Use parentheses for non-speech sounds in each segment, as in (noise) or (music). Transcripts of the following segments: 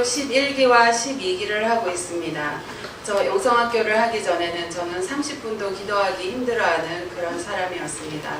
영성학교 11기와 12기를 하고 있습니다. 저 영성학교를 하기 전에는 저는 30분도 기도하기 힘들어하는 그런 사람이었습니다.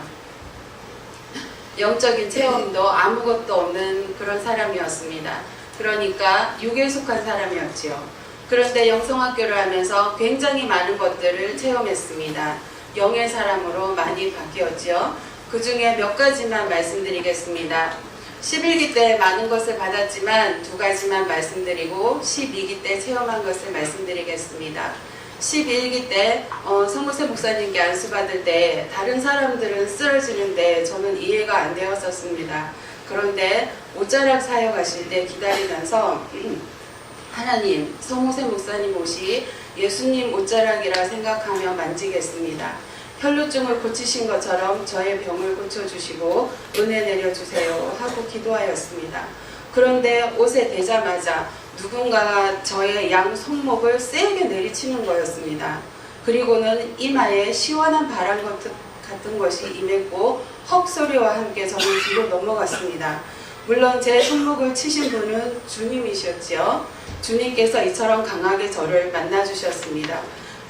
영적인 체험도 아무것도 없는 그런 사람이었습니다. 그러니까 육에 속한 사람이었지요. 그런데 영성학교를 하면서 굉장히 많은 것들을 체험했습니다. 영의 사람으로 많이 바뀌었지요. 그 중에 몇 가지만 말씀드리겠습니다. 11기 때 많은 것을 받았지만 두 가지만 말씀드리고 12기 때 체험한 것을 말씀드리겠습니다. 11기 때 어, 성무세 목사님께 안수받을 때 다른 사람들은 쓰러지는데 저는 이해가 안 되었었습니다. 그런데 옷자락 사역 하실 때 기다리면서 (clears throat) 하나님, 성무세 목사님 옷이 예수님 옷자락이라 생각하며 만지겠습니다. 혈루증을 고치신 것처럼 저의 병을 고쳐주시고 은혜 내려주세요 하고 기도하였습니다. 그런데 옷에 대자마자 누군가가 저의 양 손목을 세게 내리치는 거였습니다. 그리고는 이마에 시원한 바람 같은- 것이 임했고 헉 소리와 함께 저는 뒤로 넘어갔습니다. 물론 제 손목을 치신 분은 주님이셨지요. 주님께서 이처럼 강하게 저를 만나주셨습니다.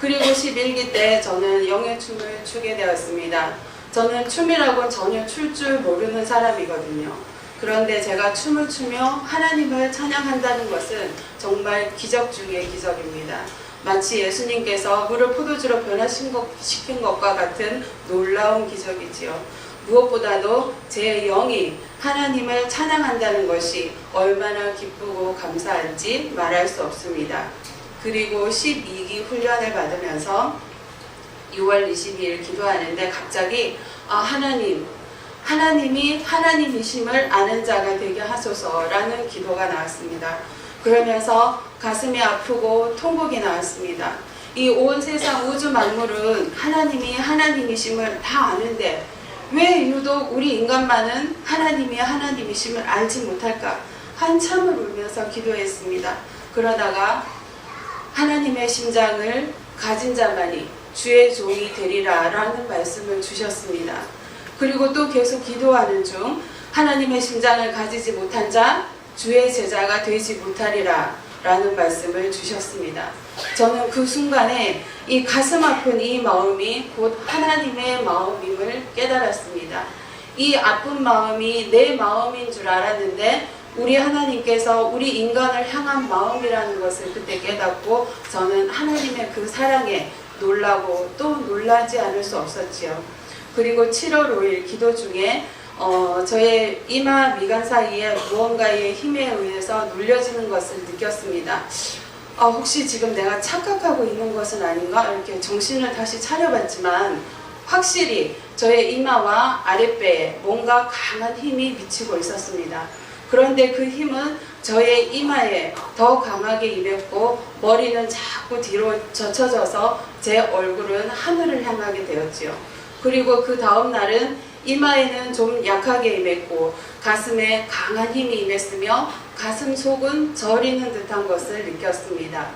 그리고 11기 때 저는 영의 춤을 추게 되었습니다. 저는 춤이라고 전혀 출 줄 모르는 사람이거든요. 그런데 제가 춤을 추며 하나님을 찬양한다는 것은 정말 기적 중의 기적입니다. 마치 예수님께서 물을 포도주로 변화시킨 것- 시킨 것과 같은 놀라운 기적이지요. 무엇보다도 제 영이 하나님을 찬양한다는 것이 얼마나 기쁘고 감사한지 말할 수 없습니다. 그리고 12기 훈련을 받으면서 6월 22일 기도하는데 갑자기 아, 하나님, 하나님이 하나님이심을 아는 자가 되게 하소서라는 기도가 나왔습니다. 그러면서 가슴이 아프고 통곡이 나왔습니다. 이 온 세상 우주 만물은 하나님이 하나님이심을 다 아는데 왜 유독 우리 인간만은 하나님이 하나님이심을 알지 못할까? 한참을 울면서 기도했습니다. 그러다가 하나님의 심장을 가진 자만이 주의 종이 되리라 라는 말씀을 주셨습니다. 그리고 또 계속 기도하는 중 하나님의 심장을 가지지 못한 자 주의 제자가 되지 못하리라 라는 말씀을 주셨습니다. 저는 그 순간에 이 가슴 아픈 이 마음이 곧 하나님의 마음임을 깨달았습니다. 이 아픈 마음이 내 마음인 줄 알았는데 우리 하나님께서 우리 인간을 향한 마음이라는 것을 그때 깨닫고 저는 하나님의 그 사랑에 놀라고 또 놀라지 않을 수 없었지요. 그리고 7월 5일 기도 중에 어, 저의 이마 미간 사이에 무언가의 힘에 의해서 눌려지는 것을 느꼈습니다. 아, 혹시 지금 내가 착각하고 있는 것은 아닌가? 이렇게 정신을 다시 차려봤지만 확실히 저의 이마와 아랫배에 뭔가 강한 힘이 미치고 있었습니다. 그런데 그 힘은 저의 이마에 더 강하게 임했고 머리는 자꾸 뒤로 젖혀져서 제 얼굴은 하늘을 향하게 되었지요. 그리고 그 다음 날은 이마에는 좀 약하게 임했고 가슴에 강한 힘이 임했으며 가슴 속은 저리는 듯한 것을 느꼈습니다.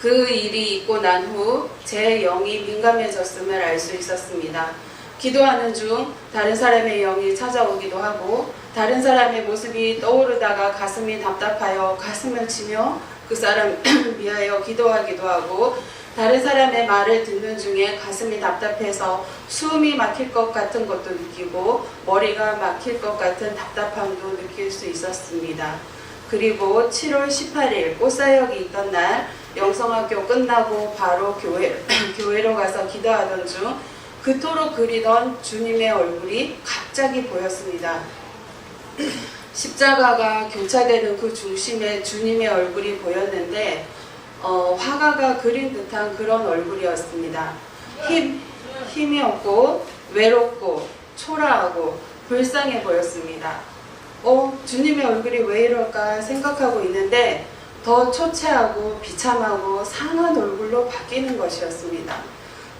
그 일이 있고 난 후 제 영이 민감해졌음을 알 수 있었습니다. 기도하는 중 다른 사람의 영이 찾아오기도 하고 다른 사람의 모습이 떠오르다가 가슴이 답답하여 가슴을 치며 그 사람 (clears throat) 위하여 기도하기도 하고 다른 사람의 말을 듣는 중에 가슴이 답답해서 숨이 막힐 것 같은 것도 느끼고 머리가 막힐 것 같은 답답함도 느낄 수 있었습니다. 그리고 7월 18일 꽃사역이 있던 날 영성학교 끝나고 바로 교회, (clears throat) 교회로 가서 기도하던 중 그토록 그리던 주님의 얼굴이 갑자기 보였습니다. 십자가가 교차되는 그 중심에 주님의 얼굴이 보였는데 어, 화가가 그린 듯한 그런 얼굴이었습니다. 힘, 힘이 없고 외롭고 초라하고 불쌍해 보였습니다. 어, 주님의 얼굴이 왜 이럴까 생각하고 있는데 더 초췌하고 비참하고 상한 얼굴로 바뀌는 것이었습니다.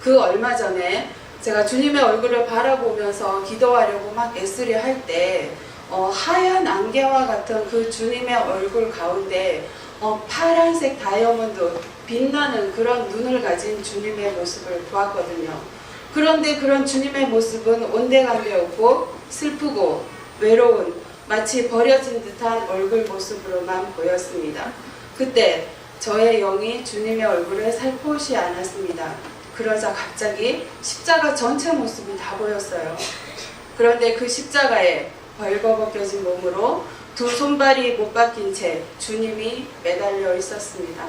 그 얼마 전에 제가 주님의 얼굴을 바라보면서 기도하려고 막 애쓰려 할때 어, 하얀 안개와 같은 그 주님의 얼굴 가운데 어, 파란색 다이아몬드 빛나는 그런 눈을 가진 주님의 모습을 보았거든요. 그런데 그런 주님의 모습은 온데감이 없고 슬프고 외로운 마치 버려진 듯한 얼굴 모습으로만 보였습니다. 그때 저의 영이 주님의 얼굴을 살포시 않았습니다. 그러자 갑자기 십자가 전체 모습이 다 보였어요. 그런데 그 십자가에 벌거벗겨진 몸으로 두 손발이 못 박힌 채 주님이 매달려 있었습니다.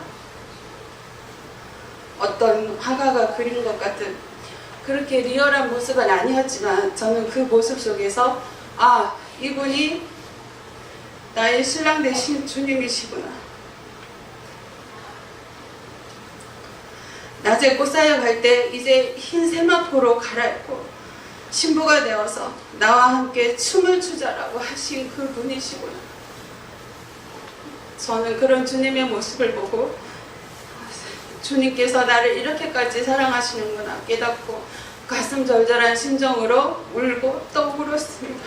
어떤 화가가 그린 것 같은 그렇게 리얼한 모습은 아니었지만 저는 그 모습 속에서 아 이분이 나의 신랑 되신 주님이시구나. 낮에 꽃사역 할 때 이제 흰 세마포로 갈아입고 신부가 되어서 나와 함께 춤을 추자라고 하신 그 분이시구나. 저는 그런 주님의 모습을 보고 주님께서 나를 이렇게까지 사랑하시는구나 깨닫고 가슴 절절한 심정으로 울고 또 울었습니다.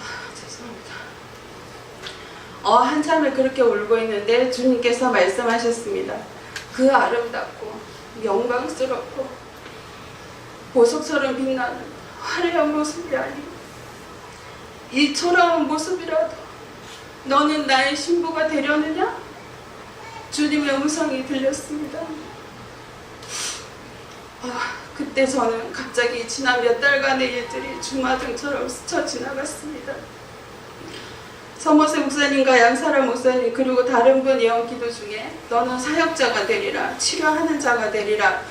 아, 죄송합니다. 어, 한참을 그렇게 울고 있는데 주님께서 말씀하셨습니다. 그 아름답고 영광스럽고 보석처럼 빛나는 화려한 모습이 아니고 이 초라한 모습이라도 너는 나의 신부가 되려느냐? 주님의 음성이 들렸습니다. 아, 그때 저는 갑자기 지난 몇 달간의 일들이 주마등처럼 스쳐 지나갔습니다. 서모세 목사님과 양사라 목사님 그리고 다른 분 예언 기도 중에 너는 사역자가 되리라 치료하는 자가 되리라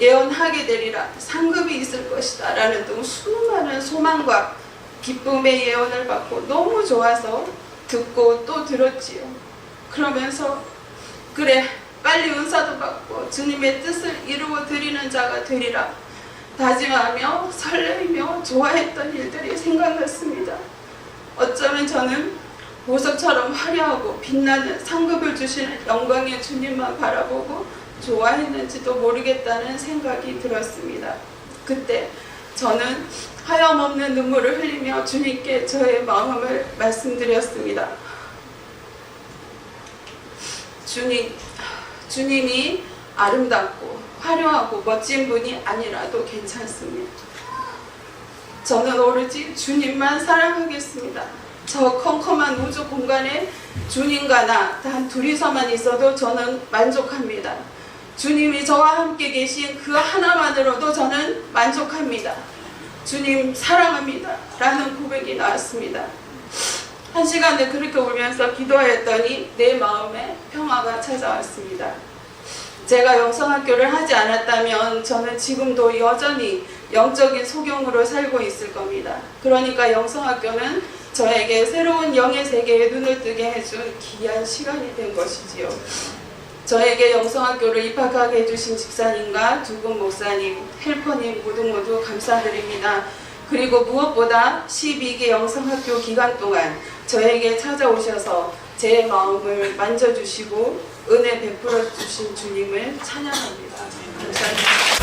예언하게 되리라 상급이 있을 것이다 라는 등 수많은 소망과 기쁨의 예언을 받고 너무 좋아서 듣고 또 들었지요. 그러면서 그래 빨리 은사도 받고 주님의 뜻을 이루어 드리는 자가 되리라. 다짐하며 설레이며 좋아했던 일들이 생각났습니다. 어쩌면 저는 보석처럼 화려하고 빛나는 상급을 주시는 영광의 주님만 바라보고 좋아했는지도 모르겠다는 생각이 들었습니다. 그때 저는 하염없는 눈물을 흘리며 주님께 저의 마음을 말씀드렸습니다. 주님, 주님이 아름답고 화려하고 멋진 분이 아니라도 괜찮습니다. 저는 오로지 주님만 사랑하겠습니다. 저 컴컴한 우주 공간에 주님과 나 단 둘이서만 있어도 저는 만족합니다. 주님이 저와 함께 계신 그 하나만으로도 저는 만족합니다. 주님 사랑합니다. 라는 고백이 나왔습니다. 한 시간을 그렇게 울면서 기도했더니 내 마음에 평화가 찾아왔습니다. 제가 영성학교를 하지 않았다면 저는 지금도 여전히 영적인 소경으로 살고 있을 겁니다. 그러니까 영성학교는 저에게 새로운 영의 세계에 눈을 뜨게 해준 귀한 시간이 된 것이지요. 저에게 영성학교를 입학하게 해주신 집사님과 두 분 목사님, 헬퍼님 모두 모두 감사드립니다. 그리고 무엇보다 12기 영성학교 기간 동안 저에게 찾아오셔서 제 마음을 만져주시고 은혜 베풀어 주신 주님을 찬양합니다. 감사합니다.